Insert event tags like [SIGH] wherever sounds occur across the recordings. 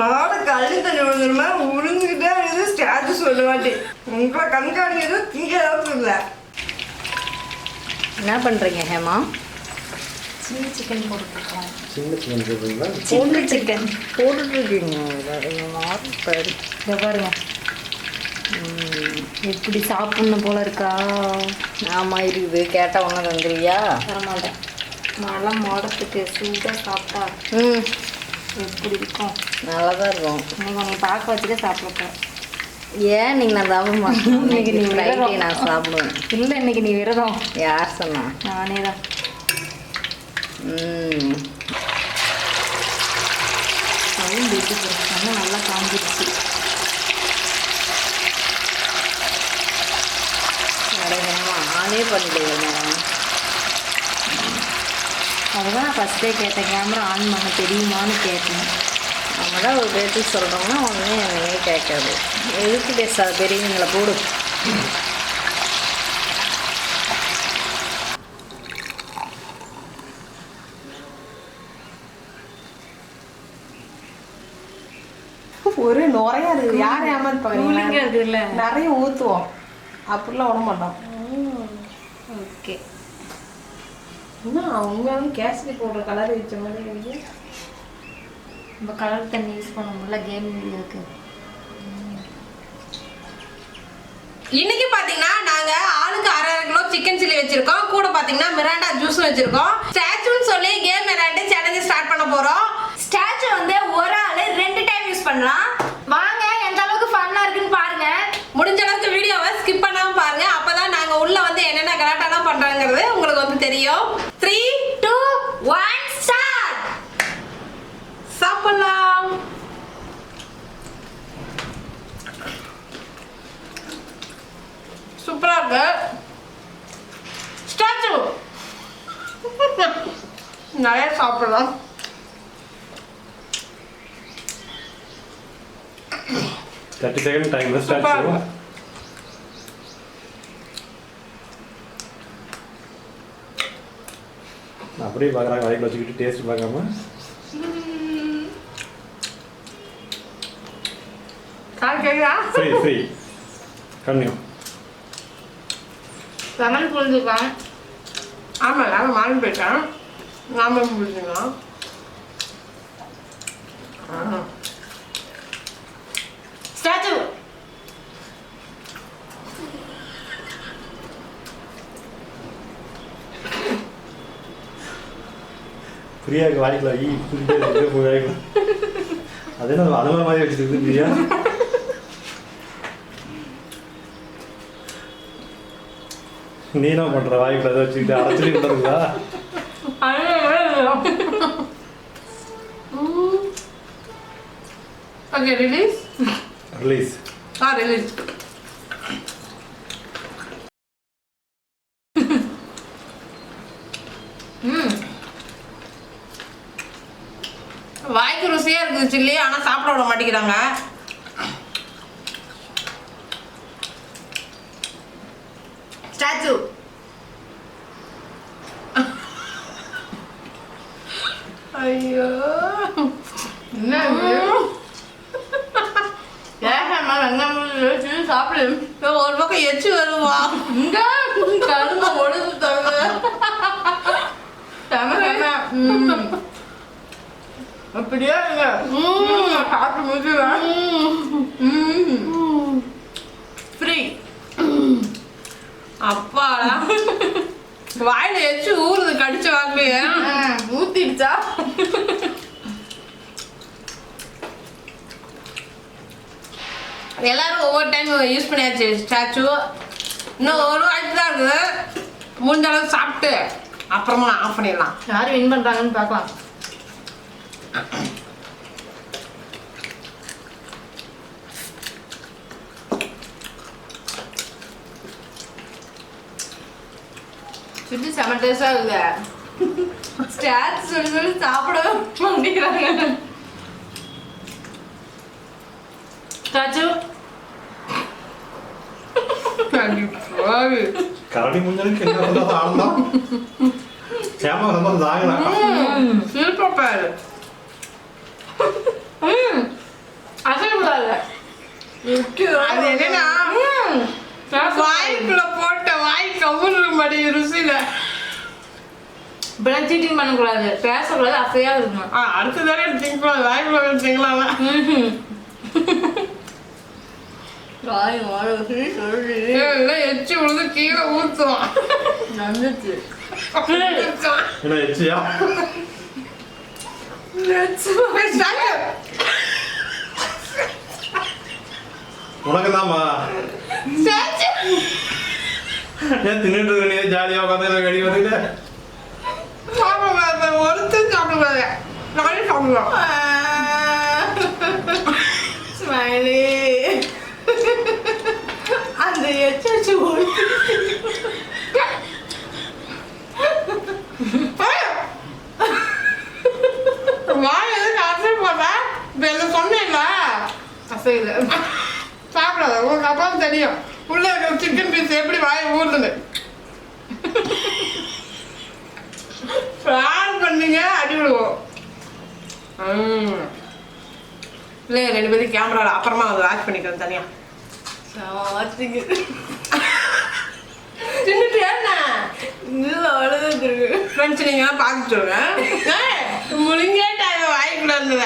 மாடு கழுவி தண்ணி விழுந்துருமா உழுந்துக்கிட்டே இருக்குது. ஸ்டாச்சு சொல்ல மாட்டேன் உங்களை கண்காணிக்கிறது திங்க இல்லை என்ன பண்ணுறீங்க ஹேமா? சில்லி சிக்கன் போட்டுருக்கோம் சின்ன சின்ன சொல்றீங்களா சில்லி சிக்கன் போட்டுட்ருக்கீங்க. பாரு? இதை பாருங்க. எப்படி சாப்பிடணும் போல இருக்கா? ஆமாம் இருக்குது. கேட்டால் ஒன்று தந்துருவியா தரமாட்டேன். மழை மோடத்துக்கு சூடாக சாப்பிட்டா. ம். எப்படி இருக்கும்? நல்லா தான் இருக்கும். இன்னைக்கு உன்னை பார்க்க வச்சுட்டு சாப்பிடப்போம் ஏன் நீங்கள் நான் சாப்பிட மாட்டேன்? இன்னைக்கு நீ விரதம். நான் சாப்பிடுவேன். இல்லை இன்னைக்கு நீ விரதம். யார் சொன்னா? நானே தான். சவுண்ட் எப்படி நல்லா காஞ்சிருச்சு. அடையமா ஆனே அதுதான் நான் ஃபஸ்ட்டே கேட்டேன். கேமரா ஆன் பண்ண தெரியுமான்னு கேட்டேன். நம்ம தான் ஒரு பேட்டி சொல்கிறோம்னா ஒன்றுமே என்னையே கேட்காது. எதுக்கு பேசாத பெரியவங்களை போடு. ஒரு நுறையா இருக்குது யார் ஏமாந்து நிறைய ஊற்றுவோம் அப்படிலாம் விட மாட்டோம் ஓகே என்ன உண்மையாவே கேசரி போடுற கலர் வச்ச மாதிரி இருக்கு. நம்ம கலர் தண்ணி யூஸ் பண்ண முடியல கேம் இருக்கு. இன்னைக்கு பாத்தீங்கன்னா நாங்க ஆளுக்கு அரை அரை கிலோ சிக்கன் சில்லி வச்சிருக்கோம். கூட பாத்தீங்கன்னா மிராண்டா ஜூஸ் வச்சிருக்கோம். ஸ்டாச்சுன்னு சொல்லி கேம் விளையாண்டு சேலஞ்சு ஸ்டார்ட் பண்ண போறோம். ஸ்டாச்சு வந்து ஒரு ஆளு ரெண்டு டைம் யூஸ் பண்ணலாம். வாங்க எந்த அளவுக்கு ஃபன்னா இருக்குன்னு பாருங்க. முடிஞ்ச அளவுக்கு வீடியோவை ஸ்கிப் பண்ணாம பாருங்க. அப்பதான் நாங்க உள்ள வந்து என்னென்ன கலாட்டாலாம் பண்றாங்கிறது உங்களுக்கு வந்து தெரியும். த்ரீ டூ ஒன் ஸ்டார்ட் சாப்பிடலாம். சூப்பரா இருக்கு. ஸ்டாச்சு நிறைய சாப்பிடலாம். தேர்ட்டி செகண்ட் டைம் ஸ்டார்ட் அப்படியே பார்க்குறாங்க வாய்க்கு வச்சுக்கிட்டு டேஸ்ட் பார்க்காம. ஃப்ரீ ஃப்ரீ கம்மியோ லெமன் புரிஞ்சுக்கலாம் ஆமாம் நான் மாறி போயிட்டேன் நாம புரிஞ்சுக்கலாம் ஸ்டாச்சு. ஃப்ரீயாக இருக்கு வாய்க்கலாம் ஈ போய் வாய்க்கலாம் அது என்ன அனுமதி மாதிரி வச்சுட்டு இருக்கு பிரியா நீ என்ன பண்ற வாய்க்குள்ள அதை வச்சுக்கிட்டு அரைச்சிட்டு விட்டுறதுங்களா ஓகே ரிலீஸ் ரிலீஸ் ஆ ரிலீஸ் வாய்க்கு ருசியா இருக்குது சில்லி ஆனா சாப்பிட விட மாட்டேங்கிறாங்க ஸ்டாச்சு. ஐயோ. என்ன? ஏகமா வெங்காயம் சாப்பிடு ஒரு பக்கம் எச்சு வருவா இங்க? கரும்பு ஒழுது [LAUGHS] ம். அப்படியே இருங்க சாப்பிட்டு முடிச்சுவேன் ஃப்ரீ அப்பாடா. வாயில எச்சு ஊறுது கடிச்ச வாங்கலையே ஊத்திடுச்சா? எல்லாரும் ஒவ்வொரு டைம் யூஸ் பண்ணியாச்சு. ஸ்டாச்சு இன்னும் ஒரு வாய்ப்பு தான் இருக்குது. முடிஞ்ச அளவுக்கு சாப்பிட்டு அப்புறமா ஆஃப் பண்ணிடலாம். யார் வின் பண்ணுறாங்கன்னு பார்க்கலாம். டேஸ்டாக இருக்குது ஸ்டாச்சு சொல்லி சொல்லி சாப்பிட மாட்டேங்கிறாங்க. ஸ்டாச்சு கரடி முஞ்சலுக்கு என்ன பண்ணாத ஆனந்தம். சேமா ரொம்ப அது என்னன்னா வாய்க்குள்ள போட்ட வாய் கவுரு மடி ருசியில. இப்பெல்லாம் சீட்டிங் பண்ணக்கூடாது பேசக்கூடாது அசையா இருக்கணும் ஆ அடுத்த தடவை திங்கலாம் வாய்க்குள்ள திங்கலாம் வாய் வாழை சொல்லு எச்சி விழுந்து கீழே ஊத்துவான். வந்துச்சு என்ன எச்சியா? உனக்கு தான்மா ஏன் தின்னுட்டு ஜாலியாக உட்காந்து கடி வந்துட்டு ตึ้งยอมจังเลยอะเราก็ได้ฟังแบบ smiley தனியா. [LAUGHS] தின்னுட்டு என்ன? இல்லை அழுதுருக்கு ஃப்ரெண்ட்ஸ் நீங்களாம் பார்த்துட்டு சொல்லுங்க. முழுங்கேட்டாங்க வாய்க்குள்ள இருந்தத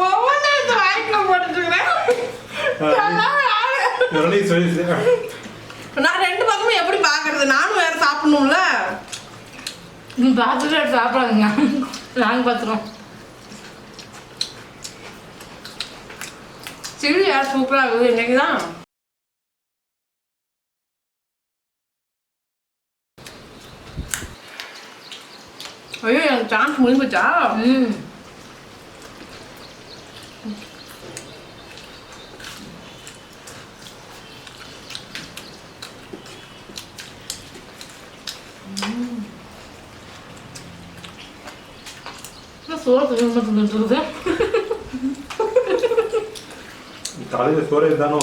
ஒவ்வொன்றும் வாய்க்குள்ள போட்டுருக்கிறேன் நான் ரெண்டு பக்கமும் எப்படி பார்க்கறது? நானும் வேற சாப்பிடணும்ல. நீ பார்த்துட்டு சாப்பிடாதீங்க. நாங்கள் பார்த்துருவோம் சில்லி யார் சூப்பராக இருக்குது. இன்றைக்கி தான் ஐயோ எனக்கு சான்ஸ் முடிஞ்சுச்சா? ம் சோறு கொஞ்சம் தின்னுட்டு இருக்குது காலையில் சோறு தானோ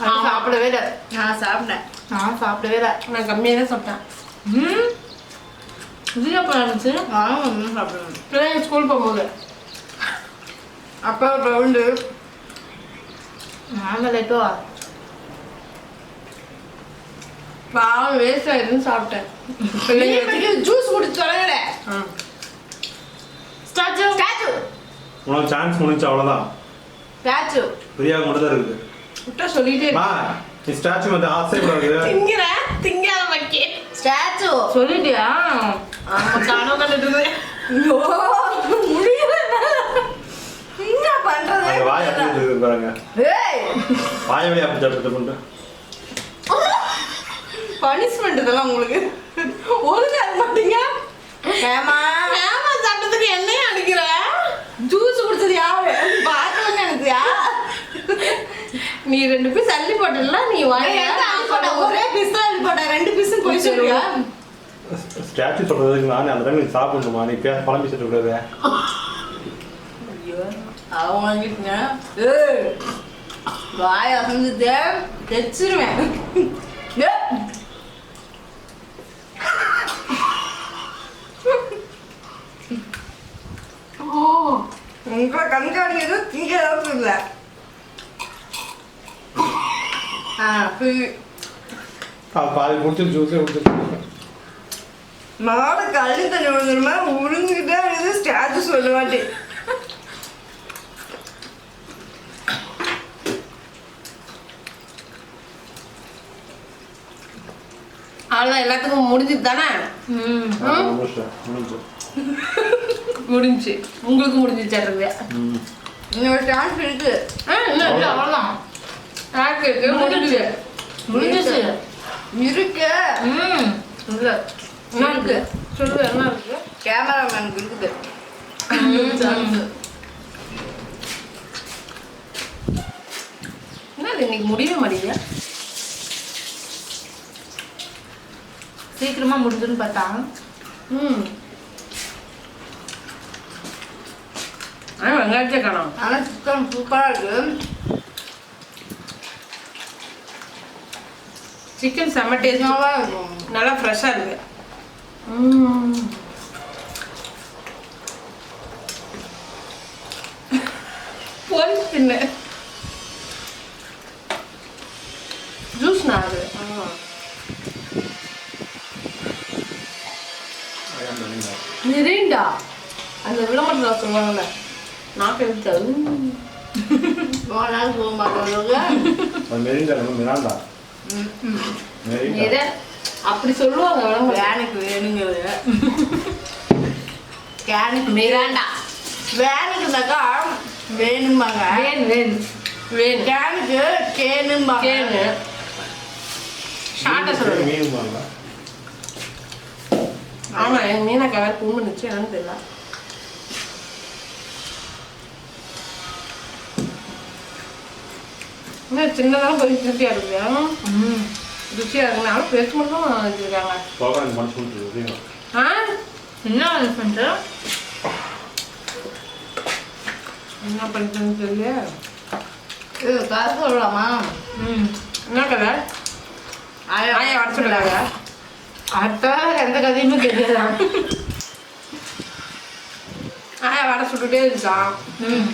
அது சாப்பிடவே இல்லை நான் சாப்பிட்டேன் நான் சாப்பிடவே இல்லை நான் கம்மியாக தான் சாப்பிட்டேன் ம் இது எப்போ இருந்துச்சு நானும் ஒன்றும் சாப்பிடுவேன் பிள்ளைங்க ஸ்கூல் போகும்போது அப்பா ரவுண்டு நாங்கள் லேட்டோ பாவம் வேஸ்ட் ஆயிடுன்னு சாப்பிட்டேன் பிள்ளைங்க ஜூஸ் குடிச்சு தொடங்கல ஆ. ஸ்டாச்சு ஸ்டாச்சு உனக்கு சான்ஸ் முடிஞ்சு அவ்வளோதான் ஸ்டாச்சு பிரியாவுக்கு மட்டும் தான் இருக்குது. விட்டா சொல்லிட்டே மா நீ ஸ்டாச்சு வந்து ஆசைப்படாது. திங்கிற திங்காத மக்கே ஸ்டாச்சு சொல்லிட்டியா? ஆமா கனவு கண்டுட்டு ஐயோ முடியல. என்ன பண்றது வாய் அப்படி பாருங்க. ஏய். வாய வழி அப்படி பண்ணிட்டு பனிஷ்மெண்ட் இதெல்லாம் உங்களுக்கு. ஒழுங்கா இருக்க மாட்டீங்க. ஏமா சாப்பிட்டதுக்கு என்னையும் அடிக்கிற? ஜூஸ் குடிச்சது யாரு? பார்க்கலன்னு எனக்கு நீ ரெண்டு பீஸ் அள்ளி போட்டல நீ வாங்க ஒரே பீஸ் தான் போட்டேன். ரெண்டு பீஸும் போய் சொல்றியா ஸ்டாச்சு சொல்றதுக்கு நானே அந்த டைம் நீ சாப்பிடணுமா? நீ பே பழம் பேசிட்டு கூடாது அவன் வாங்கிட்டுங்க ஏய் வாய் அசந்துட்டு தைச்சிருவேன். உங்களை கண்காணிக்கிறது திங்க அளவுக்கு இல்லை. ஆ புரி பாதி குடிச்சு ஜூஸே மாடு கள்ளி தண்ணி விழுந்துருமா உழுந்துக்கிட்டே இருக்குது ஸ்டாச்சு சொல்ல மாட்டேன். அவ்வளோதான் எல்லாத்துக்கும் முடிஞ்சது தானே? ம். முடிஞ்சு [LAUGHS] முடிஞ்சு. உங்களுக்கு முடிஞ்சிச்சு இன்னொரு சான்ஸ் இருக்கு. ஆ இன்னும் இல்லை அவ்வளோதான் ஸ்டாக் இருக்கு முடிஞ்சு. முடிஞ்சிச்சு இருக்கு. ம். இல்லை என்ன இருக்கு? சொல்லு என்ன இருக்கு? கேமராமேனுக்கு இருக்குது. [LAUGHS] என்ன இன்னைக்கு முடியவே மாட்டேங்குது? சீக்கிரமா முடிஞ்சுன்னு பார்த்தா? ம். ஆனால் வெங்காயத்தை காணும் ஆனால் சிக்கன் சூப்பராக இருக்குது சிக்கன் செம்ம டேஸ்டாக இருக்கும். நல்லா ஃப்ரெஷ்ஷாக இருக்குது போய் தின்னு. ஜூஸ் நான் அது? மிரிண்டா அந்த விளம்பரத்தில் சொல்லுவாங்கல்ல நாக்கு ஒரு நாள் போக மாட்டோம் மெரிண்டா எதை அப்படி சொல்லுவாங்க விளம்பரம் வேனுக்கு வேணுங்கிறது கேனுக்கு மிராண்டா வேனுக்குனாக்கா வேணும்பாங்க வேன் வேன் கேனுக்கு கேனும்பாங்க கேனு ஷார்ட்டா சொல்லணும் மீன் வாங்க ஆமா என் மீனாக்கா வேற புண் பண்ணுச்சு என்னன்னு தெரியல என்ன சின்னதாக கொஞ்சம் ருசியா இருக்கு ருசியா இருக்குனாலும் பெருசு மட்டும் வச்சிருக்காங்க. மனசு ஆ? என்ன பண்ணுற என்ன பண்ணுறதுன்னு தெரியல. இது கதை சொல்லலாமா ம். என்ன கதை? ஆயா ஆயா வர சொல்லுறாங்க அத்தை எந்த கதையுமே தெரியாது? ஆயா வர சுட்டுட்டே இருந்துச்சான் ம்.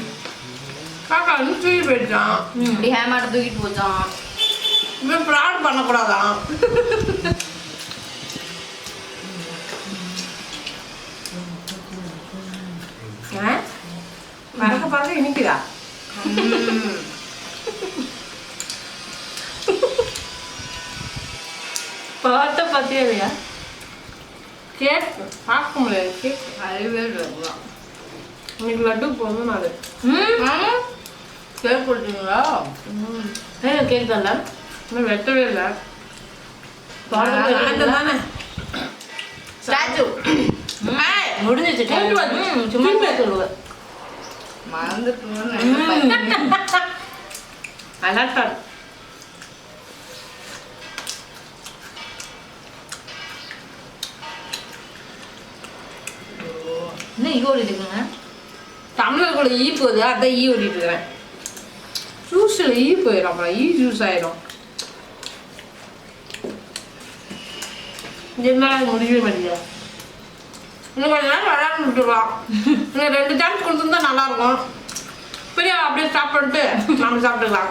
காக்கா வந்து தூக்கி போயிடுச்சான் இப்படி ஹேமாட்ட தூக்கிட்டு போச்சான் இவன் ப்ராட் பண்ணக்கூடாதான்? பறக்க பறக்க இனிக்குதா? பார்த்த பத்தியா கேக் பார்க்க முடியாது கேக். அறிவே இன்னைக்கு லட்டு பிறந்த நாள் ம். கேக் கொடுத்தீங்களா? ஏன் கேக் தரல இன்னும் வெட்டவே இல்லை. முடிஞ்சிச்சு. சும்மா சொல்லுவேன் மறந்துட்டு அலாட்டா என்ன ஈகோ இருக்குங்க? தமிழர்களோட ஈ போகுது அதான் ஈ ஓட்டிட்டு இருக்கிறேன். ஜூஸில் ஈ போயிடும் அப்புறம் ஈ ஜூஸ் ஆயிடும் என்ன முடியவே மாட்டேங்குது இன்னும் கொஞ்ச நேரம் விளையாண்டு விட்டுருலாம் இன்னும் ரெண்டு சான்ஸ் கொடுத்துருந்தா நல்லா இருக்கும் பெரிய அப்படியே ஸ்டாப் பண்ணிட்டு நம்ம சாப்பிட்டுக்கலாம்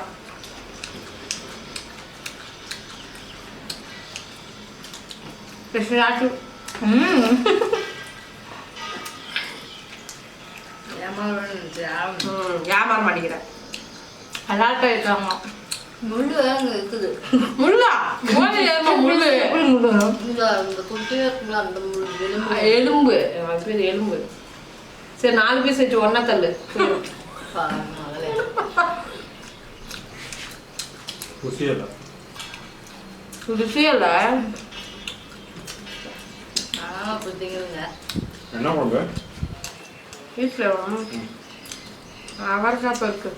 ஸ்பெஷலாச்சு ம் அலாட்டா இருக்காங்க முள்ளு அங்க இருக்குது. முள்ளா? மோதி ஏமா முள்ளு? இந்த இந்த குட்டியா இருக்குல்ல அந்த முள்ளு எலும்பு. எலும்பு. அது பேர் எலும்பு. சரி நாலு பீஸ் வச்சு ஒன்னா தள்ளு. ருசியல்ல. என்ன குழம்பு? வீட்டில் அவரைக்காய் இருக்கு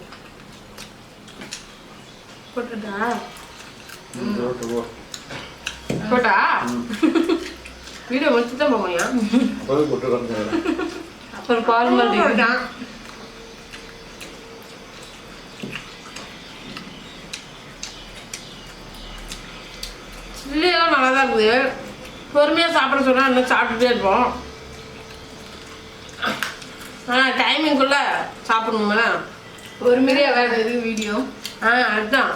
போட்டுட்டா போட்டா வீடியோ முடிச்சு தான் வந்து அப்புறம் போட்டான் சில்லியெல்லாம் நல்லா தான் இருக்குது. பொறுமையாக சாப்பிட சொன்னால் இன்னும் சாப்பிட்டுட்டே இருப்போம். ஆ டைமிங்குள்ளே சாப்பிடணும்ல. ஒரு மீடியா வேற எதுக்கு வீடியோ ஆ அதுதான்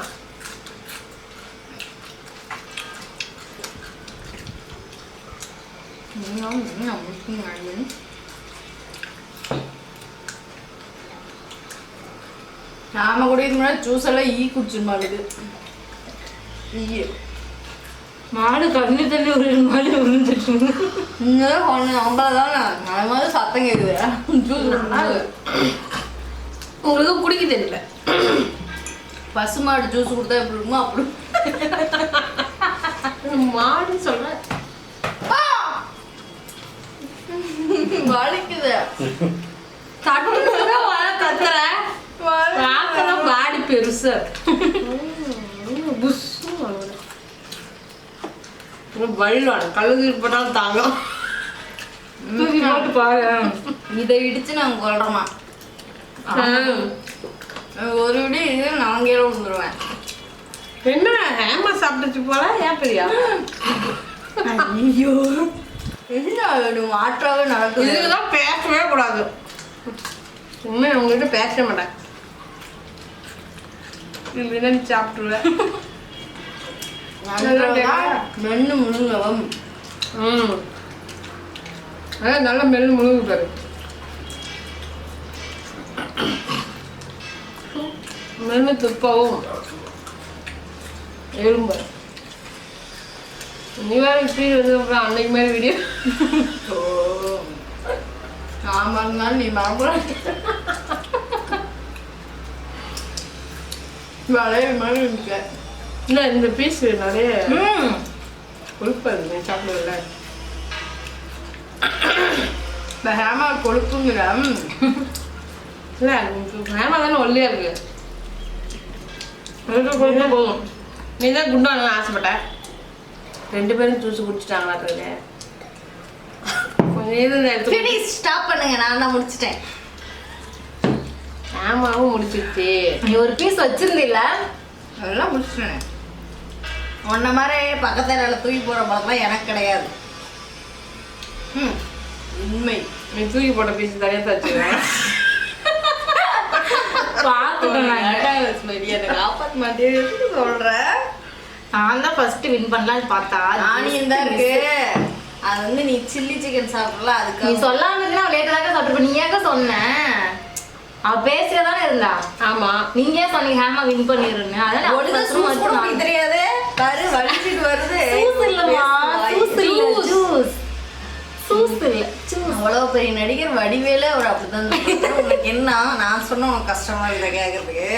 நாம கூட இதுக்கு முன்னாடி ஜூஸ் எல்லாம் ஈ குடிச்சிருமாளுது ஈ. மாடு கண்ணு தள்ளி ஒரு மாதிரி விழுந்துட்டு நம்மள தானே அது மாதிரி சத்தம் கேட்குது ஜூஸ் [LAUGHS] உங்களுக்கு குடிக்க தெரியல பசுமாடு ஜூஸ் கொடுத்தா எப்படி இருக்குமோ அப்படி. மாடு சொல்கிறேன் வலிக்குது. தட்டுன்னு வர கத்துற. பார்க்கலாம் பாடி பெருசா. வழிவாடு கழுது போட்டாலும் தாங்கும். தூக்கி போட்டு பாரு. இதை இடிச்சு நாங்கள் கொள்றோமா ஒரு விடி இது நான் கீழே விழுந்துருவேன். என்ன ஹேமா சாப்பிட்டுச்சு போல? ஏன் பெரியா? ஐயோ. என்ன மாற்றாவே நடக்குது. இதுதான் பேசவே கூடாது. உண்மை உங்ககிட்ட பேசவே மாட்டேன். நீ சாப்பிட்டுருவேன். மென்னு முழுங்கவும். ம். நல்லா மெல்லு முழுங்கு பாரு. மென்னு துப்பவும் எறும்பு நீ வேற இப்படி அப்புறம் அன்னைக்கு மாதிரி வீடியோ ஆமாங்க நீ மறந்துடும் வளைய மாதிரி இருக்கு. இல்லை இந்த பீஸ் நிறைய கொழுப்பு இருக்கு சாப்பிடல இந்த ஹேமா கொழுப்புங்கிற இல்லை மேமா தானே ஒல்லியா இருக்கு. போதும். நீ தான் குண்டான ஆசைப்பட்ட ரெண்டு பேரும் ஜூஸ் குடிச்சிட்டாங்களா தெரியல கொஞ்சம் ஃபினிஷ் ஸ்டாப் பண்ணுங்க நான் தான் முடிச்சிட்டேன். ஆமாவும் முடிச்சிருச்சு. நீ ஒரு பீஸ் வச்சிருந்தில்ல? அதெல்லாம் முடிச்சிட்டேன். உன்ன மாதிரி பக்கத்துல தூக்கி போற பழக்கம் எனக்கு கிடையாது. ம் உண்மை. நீ தூக்கி போட்ட பீஸ் தனியாக தச்சுக்கிறேன் சொல்றேன் நான் தான் ஃபர்ஸ்ட் வின் பண்ணலாம்னு பார்த்தா தான் இருக்கு. அது வந்து நீ சில்லி சிக்கன் சாப்பிடல நீ அதுக்கு சொல்லாம இருந்தா லேட்டா தான் சாப்பிட்டு நீ ஏங்க சொன்ன? அவ பேசியே தானே இருந்தா? ஆமா. நீங்க சொன்னீங்க ஹேமா வின் பண்ணிருன்னு? அதனால சூஸ் மட்டும் கூட நான் அவ்வளவு பெரிய நடிகர் வடிவேல அவர் அப்படிதான் உனக்கு என்ன? நான் சொன்ன உனக்கு கஷ்டமா இல்லை கேக்குறதுக்கு?